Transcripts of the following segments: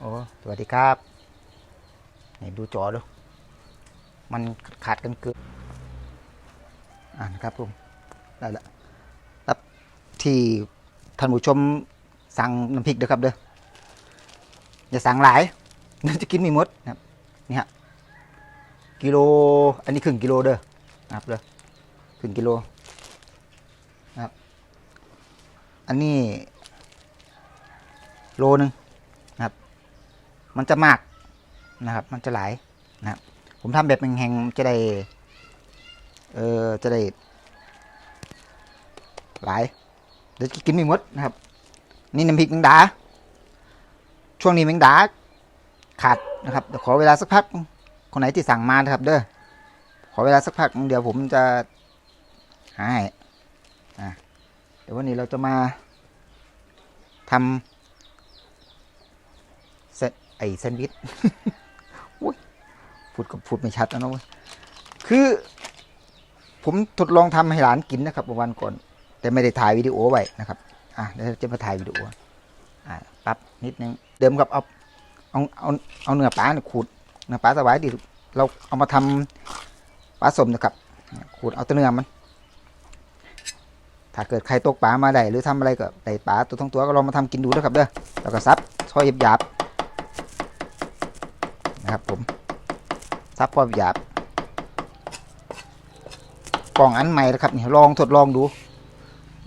โอ้สวัสดีครับนี่ดูจอดู มันขาดกันเกือบอ่านครับผมได้ละรับที่ท่านผู้ชมสั่งน้ำพริกเด้อครับเด้ออย่าสั่งหลายเดี๋ยวจะกินไม่หมดนะครับนี่ฮะกิโลอันนี้ครึ่งกิโลเด้อนะครับเด้อครึ่งกิโลนะครับ อันนี้ โลหนึ่ง มันจะมากนะครับ มันจะหลายนะครับผมทำแบบแห้งๆจะได้ เออจะได้ หลาย เดี๋ยวกินไม่หมดนะครับ นี่น้ำพริกแมงดา ช่วงนี้แมงดาขาดนะครับเดี๋ยวขอเวลาสักพัก คนไหนที่สั่งมานะครับ เด้อ ขอเวลาสักพัก เดี๋ยวผมจะหาให้อะเดี๋ยววันนี้เราจะมาทำ ไอ้แซนด์วิชอุ๊ยพูดกับพูดไม่ชัดนะเนาะคือ ผมทดลองทำให้หลานกินนะครับเมื่อวันก่อน แต่ไม่ได้ถ่ายวิดีโอไว้นะครับ อะเดี๋ยวจะมาถ่ายวิดีโอ อะปรับนิดนึง เดิมกับเอาเอาเอาเอาเนื้อปลาเนี่ยขูดเนื้อปลาสวายดิเราเอามาทำปลาสมนะครับ ขูดเอาตัวเนื้อมัน ถ้าเกิดใครตกปลามาได้หรือทำอะไรก็ได้ปลาตัวทั้งตัวก็ลองมาทำกินดูนะครับเด้อแล้วก็ซับซอยหยาบๆ นะครับผมซับพอหยาบกล่องอันใหม่นะครับนี่ลองทดลองดู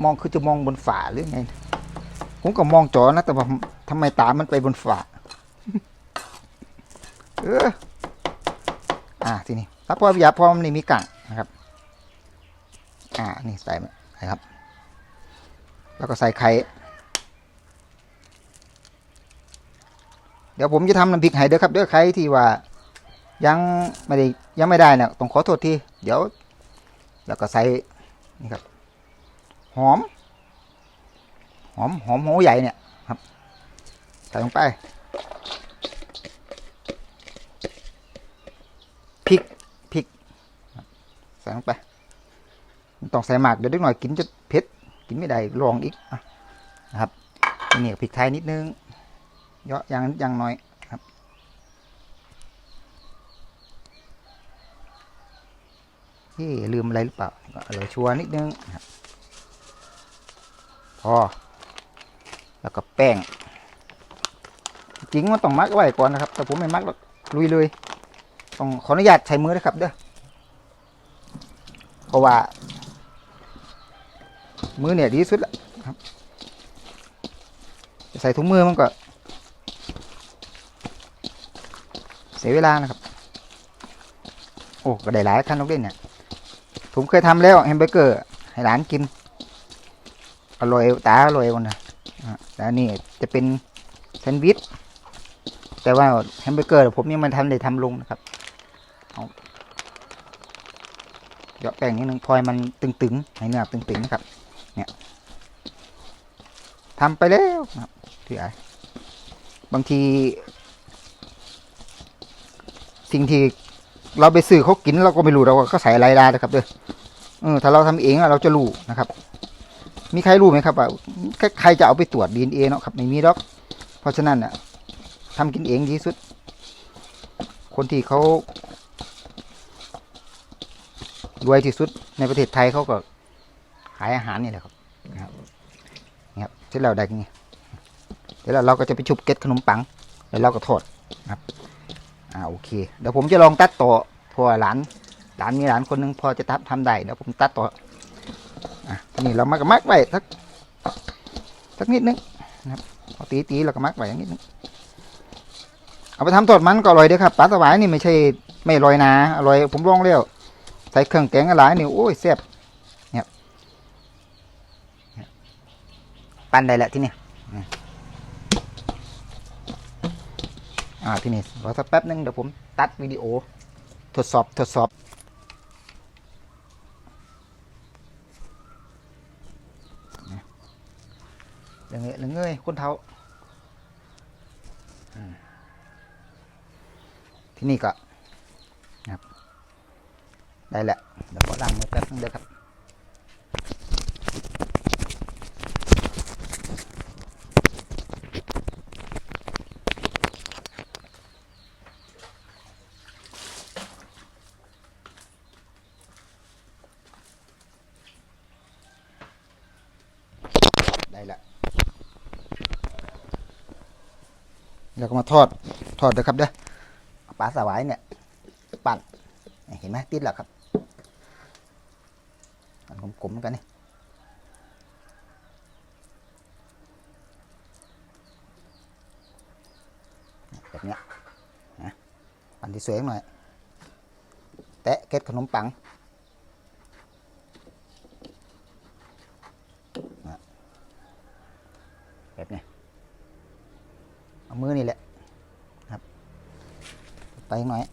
มองคือจะมองบนฝาหรือไง ผมก็มองจอนะแต่ว่าทำไมตามันไปบนฝาเอออ่าทีนี้ซับพอหยาบพอมันนี่มีกังนะครับ อ่านี่ใส่มานะครับ แล้วก็ใส่ไข่ เดี๋ยวผมจะทำน้ำพริกไห่เด้อครับเด้อใครที่ว่า ยังไม่ได้ยังไม่ได้นี่ยต้องขอโทษทีเดี๋ยว แล้วก็ใส่นี่ครับ หอม หอมหอมหัวใหญ่เนี่ยครับใส่ลงไปพริกพริกใส่ลงไปต้องใส่หมากเดี๋ยวเด็กหน่อยกินจะเผ็ดกินไม่ได้ลองอีกอะนะครับนี่พริกไทยนิดนึง เยอะอย่างอย่างน้อยครับเฮ้ลืมอะไรหรือเปล่าก็อร่อยชัวร์นิดนึงครับพอแล้วก็แป้ง จริงมันต้องมักไว้ก่อนนะครับ แต่ผมไม่มักหรอกลุยเลยต้องขออนุญาตใช้มือนะครับเด้อเพราะว่า มือเนี่ยดีที่สุดละครับใส่ถุงมือมันก็ เสียเวลานะครับ โอ้ก็ได้หลายขั้นลูกเล่นเนี่ย ผมเคยทำแล้วแฮมเบอร์เกอร์ ให้หลานกิน อร่อยตาอร่อยวันนะแต่อันนี่จะเป็นแซนด์วิช แต่ว่าแฮมเบอร์เกอร์ผมยังไมันทำได้ทำลงนะครับเอาเยอะแป้งนิดนึงพลอยมันตึงๆให้เนื้อตึงๆนะครับ เนี่ยทำไปแล้วนะครับพี่ไอ้บางที สิ่งที่เราไปซื้อเขากินเราก็ไม่รู้เราก็ใส่อะไรได้นะครับเด้อเออถ้าเราทำเองเราจะรู้นะครับ มีใครรู้ไหมครับว่าใครจะเอาไปตรวจดีเอ็นเอเนาะครับไม่มีหรอก เพราะฉะนั้นอะทำกินเองดีที่สุด คนที่เขารวยที่สุดในประเทศไทยเขาก็ขายอาหารนี่แหละครับนะครับนี่ครับเสร็จแล้วได้ไงเดี๋ยวเราก็จะไปชุบเกล็ดขนมปัง แล้วเราก็ทอดนะครับ อ่าโอเคเดี๋ยวผมจะลองตัดต่อพราะว่าหลานหลานมีหลานคนหนึงพอจะทำทำได้เดี๋ยวผมตัดต่ออะนี้เรามักมักไว้สักสักนิดนึงนะครับพอตีตีเราก็มักไว้อย่างนิดนึงเอาไปทำทอดมันก็อร่อยเด้อครับปลาสวายนี่ไม่ใช่ไม่อร่อยนะอร่อยผมลองแล้วใส่เครื่องแกงอะไรนี่โอ้ยแซ่บเนี้ยปั้นได้แล้วที่นี่ อ่าที่นี่รอสักแป๊บนึงเดี๋ยวผมตัดวิดีโอ ทดสอบทดสอบเรื่องเงี้ยเรื่องเงยคนเท้าที่นี่ก็ครับได้แหล้วเดี๋ยวขอล้างมือแป๊บนึงเด้อครับ แล้วก็มาทอดทอดเด้อครับเด้อปลาสวายเนี่ยปั่นเห็นไหมติดแล้วครับอันกลมๆเหมือนกันนี่แบบเนี้ยนะปั่นที่สวยหน่อย แตะเก็ดขนมปังนะแบบนี้เอามือนี่แหละครับ ไปอีกหน่อย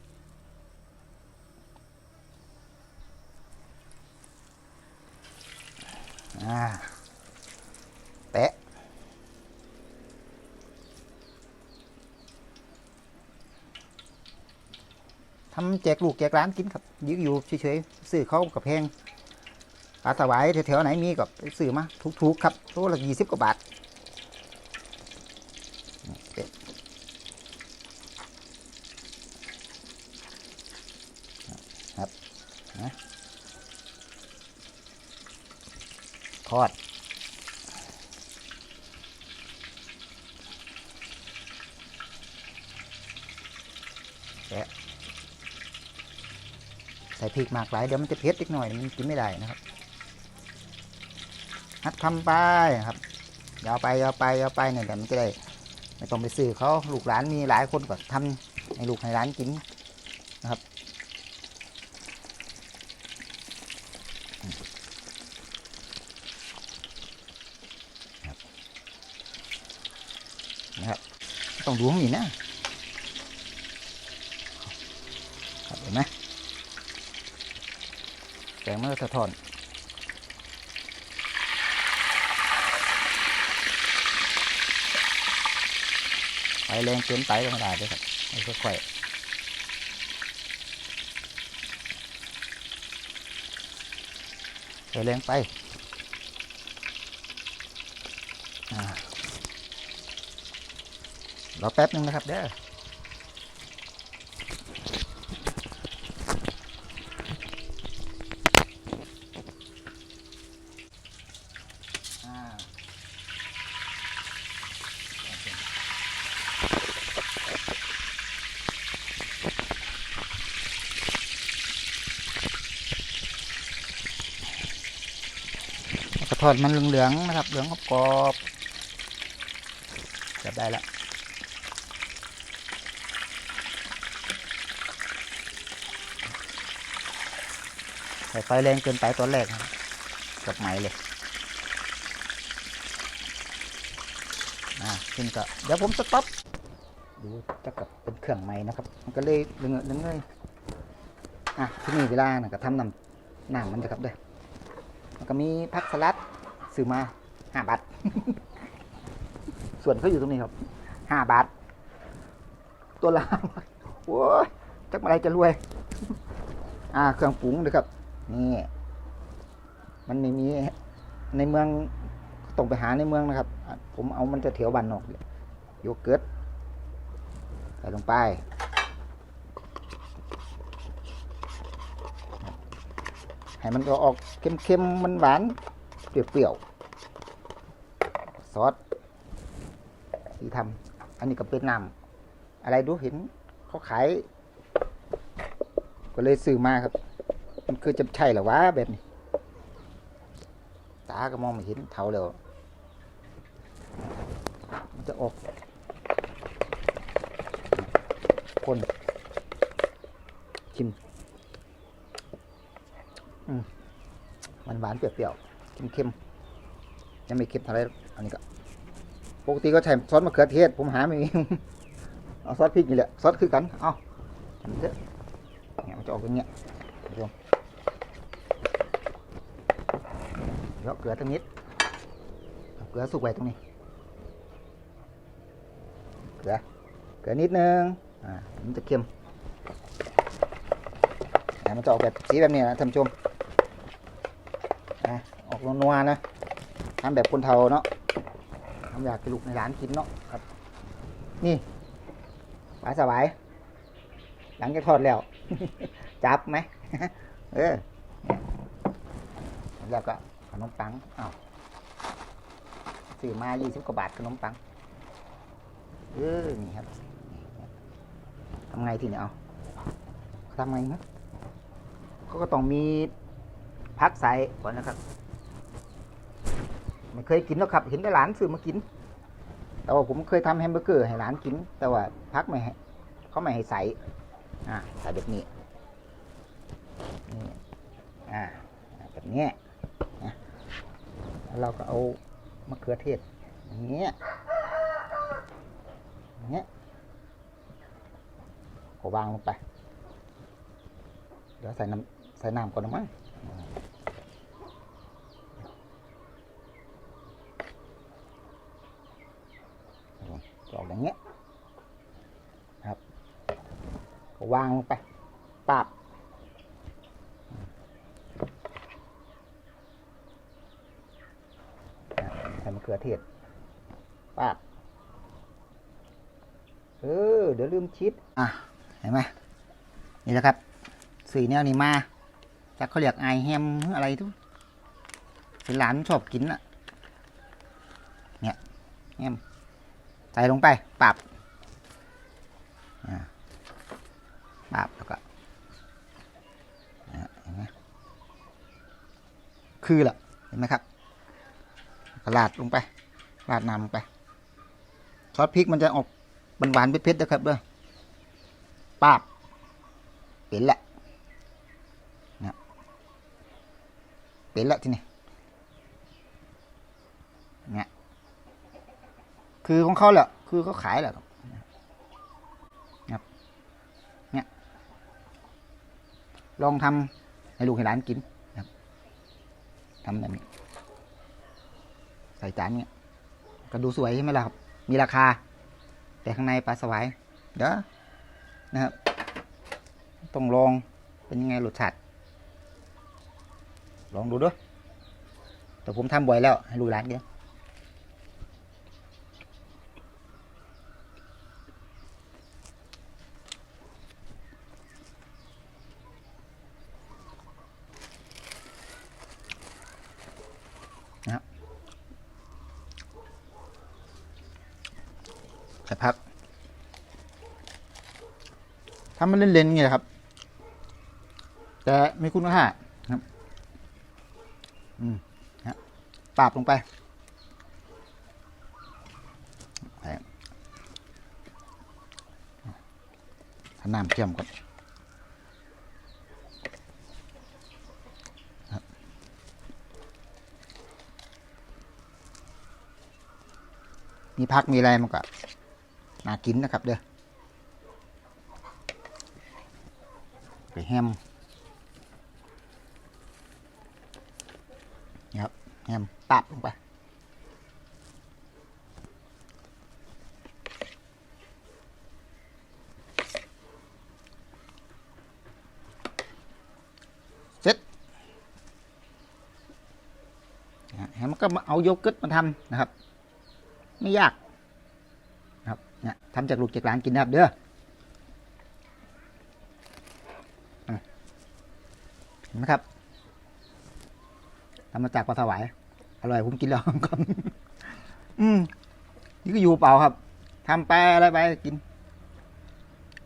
อ่าแปะทำแจกลูกแจกร้านกินครับยืดอยู่เฉยๆซื้อเขากับแพงปลาสวายแถวๆไหนมีก็ซื้อมาถูกๆครับตัวละยี่สิบกว่าบาทนี่เป็ดครับนะ ทอดใส่พริกมากหลายเดี๋ยวมันจะเผ็ดอีกหน่อยมันกินไม่ได้นะครับฮัดทำไปครับยาวไปยาวไปยาวไปเนี่ยเดี๋ยวมันจะได้ไม่ต้องไปซื้อเขาลูกหลานมีหลายคนก็ทำให้ลูกให้หลานกินนะครับครับนะครับ ต้องดูห้มีนะ ครับเห็นไหมแสงมันก็สะท้อนไฟแรงเกินไปก็ไม่ได้ด้วยครับให้ค่อยๆไฟแรงไปอ่า รอแป๊บนึงนะครับเด้ออ่าแล้วก็ทอดมันเหลืองๆนะครับ เหลืองกรอบๆจับได้แล้ว ใส่ไฟแรงเกินไปตอนแรกกับไหมเลยอ่าขึ้นก็เดี๋ยวผมสต็อปดูจะกับเป็นเครื่องใหม่นะครับ มันก็เลยเรื่องเงเลยอะที่นี่เวลานะก็ทำน้ำน้ำมันจะครับเด้อมันก็มีผักสลัดซื้อมาห้าบาทส่วนเขาอยู่ตรงนี้ครับห้าบาท ตัวละห้าบาทโอ้ยจักมื่อไรจะรวย อ่าเครื่องปรุงนะครับ นี่มันไม่มีในเมืองต้องไปหาในเมืองนะครับ ผมเอามันจะแถวบ้นนอกโยเกิร์ตใส่ลงไปให้มันออกเค็มๆ มันหวานเปรี้ยวๆ ซอสที่ทำอันนี้ก็เป็นน้ำอะไรดูเห็นเขาขาย ก็เลยซื้อมาครับ คือจะใช่หรอวะแบบนี้ ตาก็มองไม่เห็นเท่าแล้วมันจะออกคนชิมอืมมันหวานเปรี้ยวๆเค็มๆยังไม่เค็มเท่าไรอกอันนี้ก็ปกติก็ใช้ซอสมะเขือเทศ ผมหาไม่มีเอาซอสพริกนี่แหละซอสคือกัน เอาทำเถอะเนี่ยมันจะออกอย่างเงี้ยท่านผู้ชมเดี๋ยวเกลือตั้งนิดเกลือสุกไว้ตรงนี้ เกลือ เกลือนิดนึง อ่า มันจะเค็มมันจะออกแบบสีแบบนี้นะท่านชมอ่าออกนัวๆนะทำแบบคนเทาเนาะทำอยากให้ลูกในร้านกินเนาะครับ นี่ปลาสวาย หลังจากทอดแล้ว จับไหม เออแล้วก็ นมปังอ้าวซื้อมายี่สิบกว่าบาทขนมปังเออนี่ครับทำไงทีเนี่ยเอาทำไงนะเขาก็ต้องมีพักใส่ก่อนนะครับไม่เคยกินแล้วครับ เห็นแต่หลานซื้อมากิน แต่ว่าผมเคยทำแฮมเบอร์เกอร์ให้หลานกิน แต่ว่าพักไม่ให้เขาไม่ให้ใส่อ่าใส่แบบนี้นี่อ่าแบบนี้ เราก็เอามะเขือเทศอย่างเงี้ยอย่างเงี้ยก็วางลงไป เดี๋ยวใส่น้ำใส่น้ำก่อนนะมั้งจะอกอย่างเงี้ยครับ ก็วางลงไปาบ ใส่มะ เขือเทศปาดเออ เดี๋ยวลืมชิด อะ เห็นไหมนี่แหละครับสีแนวนี้มาจากเขาเรียกไอแฮมหรืออะไรทุกเป็นหลานชอบกินอะเนี่ยแฮมใส่ลงไปปรับอ่าปรับแล้วก็เห็นไหมคือละเห็นไหมครับก็ราดลงไป ราดน้ำไปซอสพริกมันจะออกหวานๆเผ็ดๆนะครับเด้อป้าบเป็นละนี่ยเป็นละที่นี่เนี่ยคือของเขาแหละคือเขาขายแหละครับครับเนี่ยลองทำให้ลูกให้หลานกินครับทำแบบนี้ใส่จานเนี่ย ก็ดูสวยใช่ไหมล่ะครับ มีราคา แต่ข้างในปลาสวาย เด้อนะครับ ต้องลองเป็นยังไงรสชาติลองดูด้วยแต่ผมทำบ่อยแล้ว ให้ดูร้านเดียว ทำมันเล่นๆอย่างเงี้ยครับ แต่ไม่คุณค่าครับ อืมฮะปาบลงไปใส่ถ้าน้ำเชื่อมก่อนมีพักมีอะไรมันก็น่ากินนะครับ เด้อ ไปแฮมนี่ครับแฮมตับลงไปเสร็จนะฮะแฮมก็มาเอาโยเกิร์ตมาทำนะครับ ไม่ยากนะครับเนี่ยทำจากลูกจากหลานกินนะครับเด้อะเห็ นไหมครับทำมาจากปลาสวายอร่อยผมกินแล้วก่อนอืมนี่ก็อยู่เปล่าครับทำไปอะไรไปกิน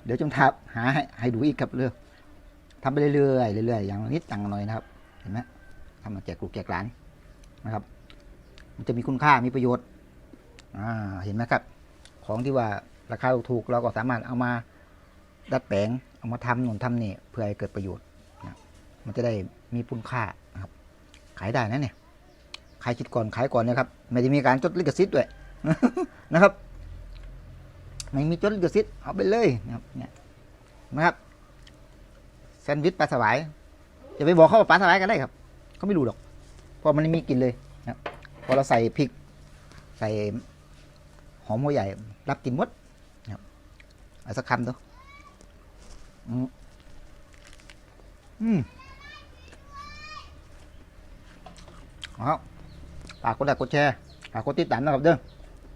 เดี๋ยวจงทับหาให้ให้ดูอีกครับเรื่องทำไปเรื่อยๆเรื่อยๆอย่างนิดอย่างหน่อยนะครับ เห็นไหมทำมาแจกลูกแจกหลานนะครับ มันจะมีคุณค่ามีประโยชน์ อ่า เห็นไหมครับ ของที่ว่าราคาถูกๆเราก็สามารถเอามาดัดแปลงเอามาทำหนุนทำนี่เพื่อให้เกิดประโยชน์ มันจะได้มีคุณค่านะครับขายได้นะเนี่ยใครคิดก่อนขายก่อนนะครับไม่ได้มีการจดลิขสิทธิ์ด้วยนะครับ ไม่มีจดลิขสิทธิ์เอาไปเลยนะครับเนี่ยนะครับแซนด์วิชปลาสวายอย่าไปบอกเขาว่าปลาสวายกันได้ครับเขาไม่รู้หรอกเพราะมันไม่มีกลิ่นเลยนะพอเราใส่พริก ใส่หอมหัวใหญ่ รับกลินหมดนะครับเอาสักคำดูอืมอืม เอาฝากกดไลค์กดแชร์ฝากกดติดตามนะครับเด้อ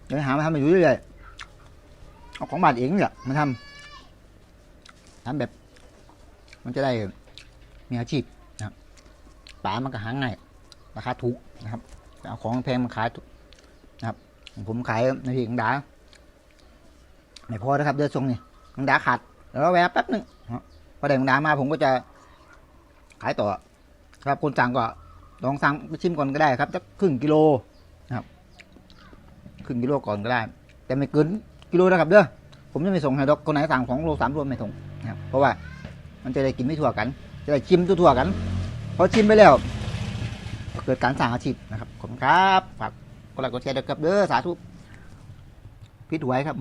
เดี๋ยวหามาทำมาอยู่เรื่อยๆเอาของบานเองเนี่ยมาทำทำแบบ มันจะได้มีอาชีพนะครับป่ามันก็หาง่ายราคาถูกนะครับเอาของแพงมาขายนะครับ ผมขายในที่ของดาไม่พอนะครับเดือดทรงนี่มังดาขาดแล้วแวะแป๊บหนึงพอได้มังดามาผมก็จะขายต่อครับคนสั่งก็ ลองสั่งไปชิมก่อนก็ได้ครับสักครึ่งกิโลนะครับครึ่งกิโลก่อนก็ได้ แต่ไม่เกินกิโลนะครับเด้อผมจะไม่ส่งให้ดอกคนไหนสั่งสองโลสามโลไม่ส่งนะครับเพราะว่ามันจะได้กินไม่ทั่วกัน จะได้ชิมทั่วกันพอชิมไปแล้วเกิดการสร้างอาชีพนะครับขอบคุณครับฝากกดไลค์กดแชร์ด้วยครับเด้อสาธุพิดหวยครับ